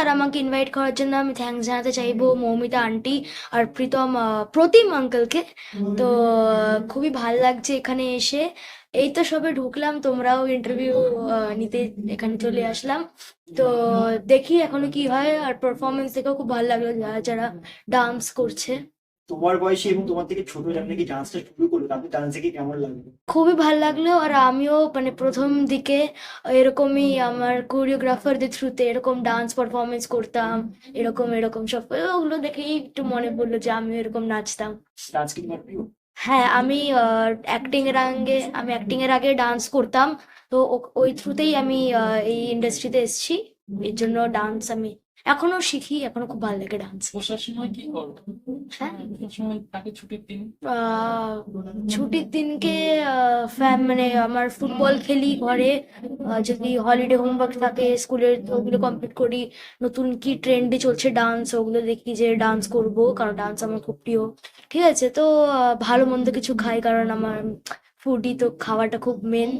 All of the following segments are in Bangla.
আর আমাকে ইনভাইট করার জন্য আমি থ্যাঙ্কস জানাতে চাইব মৌমিতা আন্টি আর প্রীতম প্রতিম আঙ্কেলকে তো, খুবই ভালো লাগছে এখানে এসে। এই তো সবে ঢুকলাম, তোমরাও ইন্টারভিউ নিতে এখানে চলে আসলাম। তো, দেখি এখনও কি হয়। আর পারফরমেন্স দেখেও খুব ভালো লাগল যারা যারা ডান্স করছে। তোমার বয়সে এবং তোমার থেকে ছোট যারা নাকি ডান্সটা শুরু করল তাদের ডান্স দেখে কেমন লাগল? খুবই ভালো লাগল আর আমিও মানে প্রথম দিকে এরকমই আমার কোরিওগ্রাফারদের থ্রুতে এরকম ডান্স পারফরমেন্স করতাম এরকম এরকম সব ওগুলো দেখেই একটু মনে পড়ল যে আমিও এরকম নাচতাম। ডান্স কি তোমার প্রিয়? হ্যাঁ আমি অ্যাক্টিং এর আগে আমি অ্যাক্টিং এর আগে ডান্স করতাম তো ওই থ্রুতেই আমি এই ইন্ডাস্ট্রিতে এসেছি এর জন্য ডান্স আমি এখনও শিখি এখনও খুব ভালো লাগে ডান্স বসার সময় কি করো? হ্যাঁ। সময় থাকে ছুটির দিন? ছুটির দিনকে মানে আমার ফুটবল খেলি ঘরে। যদি হলিডে হোমওয়ার্ক থাকে স্কুলের ওগুলো কমপ্লিট করি। নতুন কি ট্রেন্ডে চলছে ডান্স ওগুলো দেখি যে ডান্স করব কারণ ডান্স আমার খুব প্রিয়। ঠিক আছে তো ভালো মন্দ কিছু খাই কারণ আমার ফুডি তো খাওয়াটা খুব মেন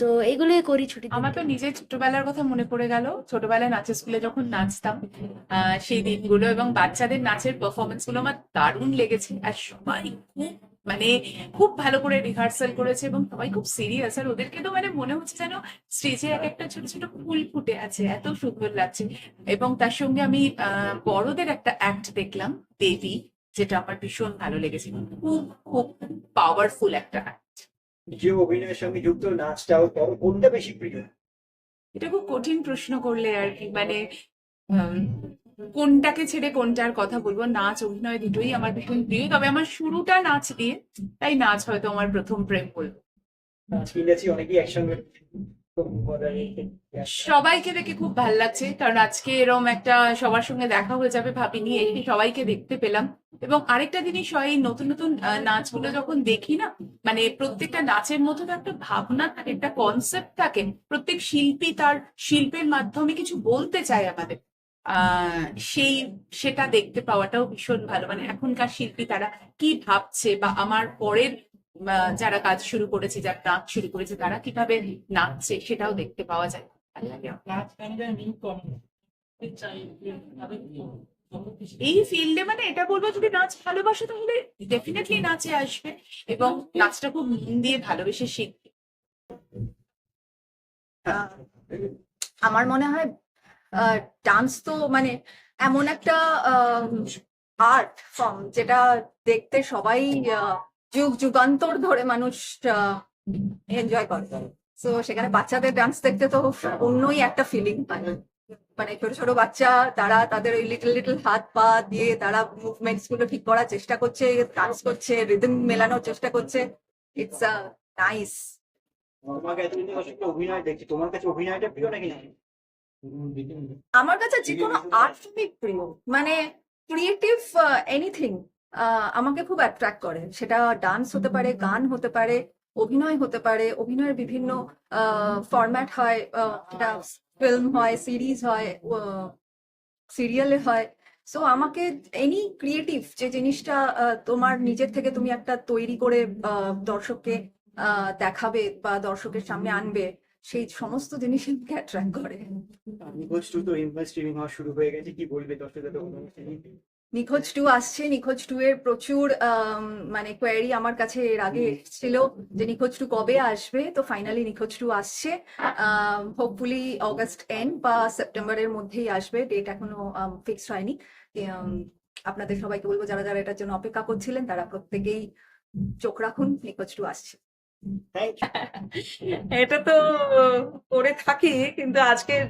তো এগুলোই করি ছুটি আমার তো নিজের ছোটবেলার কথা মনে পড়ে গেল। ছোটবেলায় নাচের স্কুলে যখন নাচতাম সেই দিনগুলো এবং বাচ্চাদের নাচের পারফরমেন্সগুলো আমার দারুণ লেগেছে। আর সবাই খুব মানে খুব ভালো করে রিহার্সাল করেছে এবং সবাই খুব সিরিয়াস আর ওদেরকে তো মানে মনে হচ্ছে যেন স্টেজে এক একটা ছোট ছোট ফুল ফুটে আছে, এত সুন্দর লাগছে। এবং তার সঙ্গে আমি বড়দের একটা অ্যাক্ট দেখলাম, দেবী, যেটা আমার ভীষণ ভালো লেগেছে। খুব খুব পাওয়ারফুল একটা act। যে অভিনয়ের সঙ্গে যুক্ত নাচটাও করো কোনটা বেশি প্রিয়? এটা খুব কঠিন প্রশ্ন করলে আর কি মানে কোনটাকে ছেড়ে কোনটার কথা বলব? নাচ অভিনয় দুটোই আমার ভীষণ প্রিয় তবে আমার শুরুটা নাচ দিয়ে তাই নাচ হয়তো আমার প্রথম প্রেম বলব। নাচ অনেকেই একসঙ্গে সবাইকে দেখে খুব ভালো লাগছে কারণ আজকে এরম একটা সবার সঙ্গে দেখা হয়ে যাবে ভাবিনি এসে সবাইকে দেখতে পেলাম। এবং আরেকটা জিনিস হয় এই নতুন নতুন নাচগুলো যখন দেখি না মানে প্রত্যেকটা নাচের মধ্যে তো একটা ভাবনা থাকে, একটা কনসেপ্ট থাকে। প্রত্যেক শিল্পী তার শিল্পের মাধ্যমে কিছু বলতে চায় আমাদের। সেই, সেটা দেখতে পাওয়াটাও ভীষণ ভালো। মানে এখনকার শিল্পী তারা কি ভাবছে বা আমার পরের যারা কাজ শুরু করেছে, যারা নাচ শুরু করেছে, তারা কীভাবে নাচছে সেটাও দেখতে পাওয়া যায়। ভালো এই ফিল্ডে মানে এটা বলব যদি নাচ ভালোবাসে তাহলে ডেফিনেটলি নাচে আসবে এবং নাচটা খুব মন দিয়ে ভালোবেসে শিখবে। আমার মনে হয় ডান্স তো মানে এমন একটা আর্ট ফর্ম যেটা দেখতে সবাই যুগ যুগান্তর ধরে মানুষ এনজয় করে। তো সেখানে বাচ্চাদের ডান্স দেখতে তো অন্যই একটা ফিলিং পায়। মানে ছোট ছোট বাচ্চা তারা তাদের ওই লিটল লিটল হাত পা দিয়ে তারা মুভমেন্টসগুলো ঠিক করার চেষ্টা করছে ডান্স করছে রিদম মেলানোর চেষ্টা করছে। ইটস আ নাইস তোমাকে এতদিন অসুবিধা অভিনয় দেখছি? তোমার কাছে অভিনয়টা প্রিয় নাকি আমার কাছে যে কোনো আর্ট ফর্মই প্রিয়। মানে ক্রিয়েটিভ এনিথিং আমাকে খুব অ্যাট্রাক্ট করে। সেটা ডান্স হতে পারে গান হতে পারে অভিনয় হতে পারে অভিনয়ের বিভিন্ন ফরম্যাট হয় আহ, সেটা ফিল্ম হয় সিরিজ হয় সিরিয়ালে হয়। সো আমাকে এনি ক্রিয়েটিভ যে জিনিসটা তোমার নিজের থেকে তুমি একটা তৈরি করে দর্শককে দেখাবে বা দর্শকের সামনে আনবে, সেই সমস্ত জিনিস আমাকে অ্যাট্রাক্ট করে। হওয়া শুরু হয়ে গেছে, কি বলবে দর্শকদের নিখোঁজ টু আসছে নিখোঁজ টু এর প্রচুর মানে কোয়ারি আমার কাছে এর আগে এসেছিল যে নিখোঁজ টু কবে আসবে তো ফাইনালি নিখোঁজ টু আসছে। হোপফুলি অগস্ট এন্ড বা সেপ্টেম্বরের মধ্যেই আসবে ডেট এখনও ফিক্সড হয়নি। আপনাদের সবাইকে বলব যারা যারা এটার জন্য অপেক্ষা করছিলেন তারা প্রত্যেকেই চোখ রাখুন নিখোঁজ টু আসছে। এটা তো করে থাকি, কিন্তু আজকের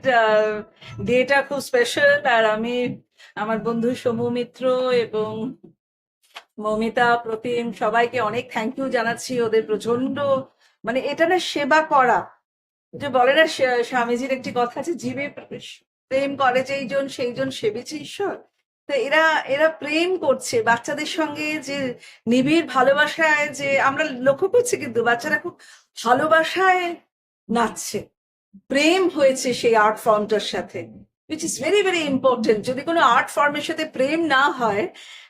ডেটা খুব স্পেশাল আর আমি আমার বন্ধু সমু মিত্র এবং মমিতা, প্রতিম, সবাইকে অনেক থ্যাংক ইউ জানাচ্ছি ওদের প্রচণ্ড মানে এটা না সেবা করা। যে বলে না স্বামীজির একটি কথা আছে, জীবে প্রেম করে যেইজন, সেইজন সেবিছে ঈশ্বর। তো এরা এরা প্রেম করছে। বাচ্চাদের সঙ্গে যে নিবিড় ভালোবাসায় যে, আমরা লক্ষ্য করছি কিন্তু বাচ্চারা খুব ভালোবাসায় নাচছে। প্রেম হয়েছে সেই আর্ট ফর্মটার সাথে which is very very important যদি কোনো আর্ট ফর্মের সাথে প্রেম না হয়,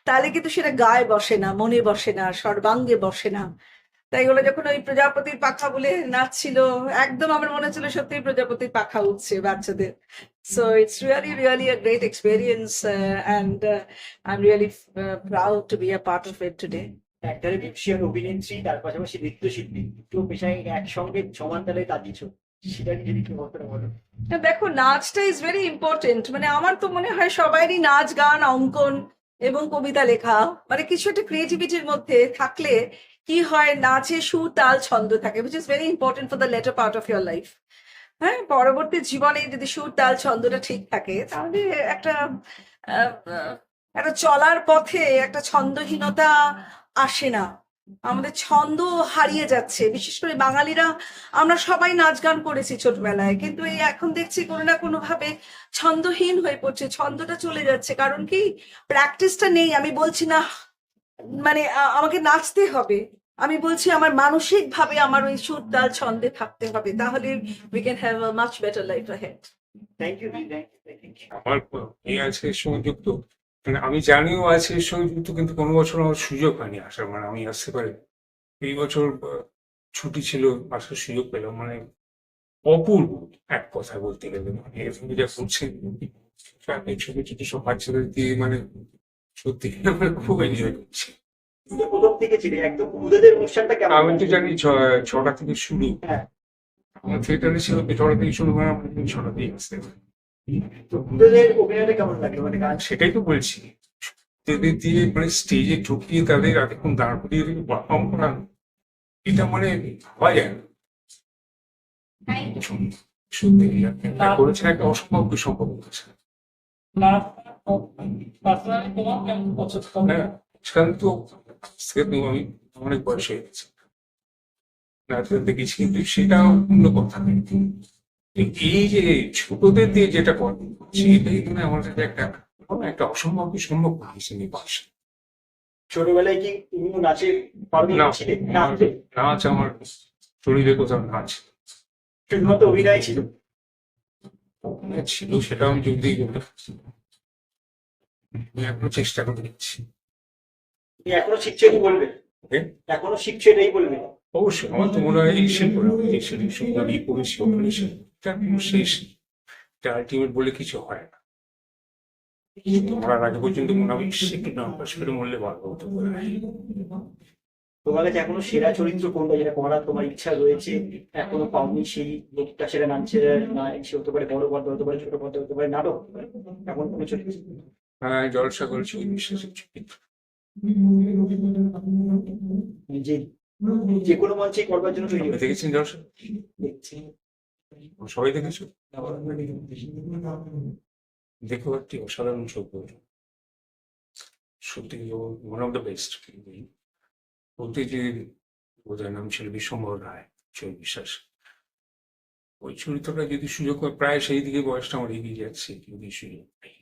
তাহলে কিন্তু সেটা গায়ে বসে না, মনে বসে না, সর্বাঙ্গে বসে না। তাই ওরা যখন ওই প্রজাপতির পাখা বলে নাচছিল একদম আমার মনে হচ্ছিল সত্যি প্রজাপতির পাখা উঠছে বাচ্চাদের। So it's really really a great experience and I am really proud to be a part of it today একটারে ব্যবসায়ী অভিনেত্রী তার পাশাপাশি নৃত্যশিল্পী দুটো পেশায় একসঙ্গে সমান তালে কাঁদিয়েছ সেটা যদি বলো না, দেখো নাচটা ইজ ভেরি ইম্পর্টেন্ট মানে আমার তো মনে হয় সবারই নাচ গান অঙ্কন এবং কবিতা লেখা মানে কিছু একটা ক্রিয়েটিভিটির মধ্যে থাকলে কি হয়, নাচে সুর, তাল ছন্দ থাকে which is very important for the latter part of your life হ্যাঁ পরবর্তী জীবনে যদি সুর, তাল ছন্দটা ঠিক থাকে, তাহলে একটা একটা চলার পথে একটা ছন্দহীনতা আসে না। আমাদের ছন্দ হারিয়ে যাচ্ছে। বিশেষ করে বাঙালিরা, আমরা সবাই নাচ গান করেছি ছোটবেলায়, কিন্তু এই এখন দেখছি কোনো না কোনো ভাবে ছন্দহীন হয়ে পড়ছে, ছন্দটা চলে যাচ্ছে। কারণ কি? প্র্যাকটিসটা নেই। আমি বলছি না মানে আমাকে নাচতে হবে। আমি বলছি আমার মানসিক ভাবে আমার ওই সুর তাল ছন্দে থাকতে হবে। তাহলে we can have a much better life ahead thank you thank you thank you আমার এই আছে এর সঙ্গে যুক্ত? মানে আমি জানিও আছে সংযুক্ত কিন্তু কোনো বছর আমার সুযোগ হয়নি আসার। মানে আমি আসতে পারি এই বছর ছুটি ছিল আসার সুযোগ পেলাম। মানে অপূর্ব এক কথা বলতে গেলে। মানে এরকম যা করছে এই ছোট ছোট সব বাচ্চাদের দিয়ে মানে সত্যি। আমরা খুব এনজয় করছি। প্রথম থেকে ছিল একদম খুদেদের অনুষ্ঠানটা কেমন আমি তো জানি ছটা থেকে শুরু। হ্যাঁ। আমার থিয়েটারে ছিল ছটা থেকে শুরু হয় আমরা ছটা দিয়ে আসতে পারি তো অভিনয়টা কেমন লাগল? মানে গান সেটাই তো বলছি। তাদের দিয়ে মানে স্টেজে ঢুকিয়ে তাদের এতক্ষণ দাঁড় করিয়ে পারফর্ম করানো এটা মানে ভাবা যায় না সত্যি করেছেন একটা অসম্ভব সম্ভব করেছেন পার্সোনালি তোমার কেমন পছন্দ? হ্যাঁ সেখানে তো আমি অনেক বয়স হয়ে গেছে। নাচ দেখেছি কিন্তু সেটা অন্য কথা এই যে ছোটদের দিয়ে যেটা করে সেটাই মানে আমার কাছে একটা একটা অসম্ভব সম্ভব হিসেবে পাশ ছোটবেলায় কি তুমিও নাচে নাচে? নাচ? আমার শরীরে কোথাও নাচ শুধুমাত্র অভিনয় ছিল? ছিল সেটা আমি যদি আমি এখনও চেষ্টা করে দিচ্ছি এখনও শিখছো এটাই বলবে? এখনও শিখছো এটাই বলবে? অবশ্যই আমার তো মনে হয় করেছি অপারেশন এটা কোনো শেষ এটা আলটিমেট বলে কিছু হয় না। আগে পর্যন্ত মনে হয় একটু নাম্বার করে মরলে ভালো হতো। তোমার কাছে এখনও সেরা চরিত্র কোনটা যেটা করার তোমার ইচ্ছা রয়েছে? এখনও পাওনি সেই লোকটা সেটা নাচে না সে হতে পারে বড় পর্দা হতে পারে ছোট পর্দা হতে পারে নাটক। এমন কোনো চরিত্র? হ্যাঁ জলসা করেছি বিশ্বাসের যে যে কোনো মঞ্চে করবার জন্য তৈরি আপনি দেখেছেন জলসা? দেখছি। সবাই দেখেছ? দেখো একটি অসাধারণ শো সত্যি ওয়ান অফ দ্য বেস্ট যে বোধহয় নাম ছিল বিশ্বম্বর রায় চৈ বিশ্বাস। ওই চরিত্রটা যদি সুযোগ হয় প্রায় সেই দিকে বয়সটা আমার এগিয়ে যাচ্ছে যদি সুযোগ পাই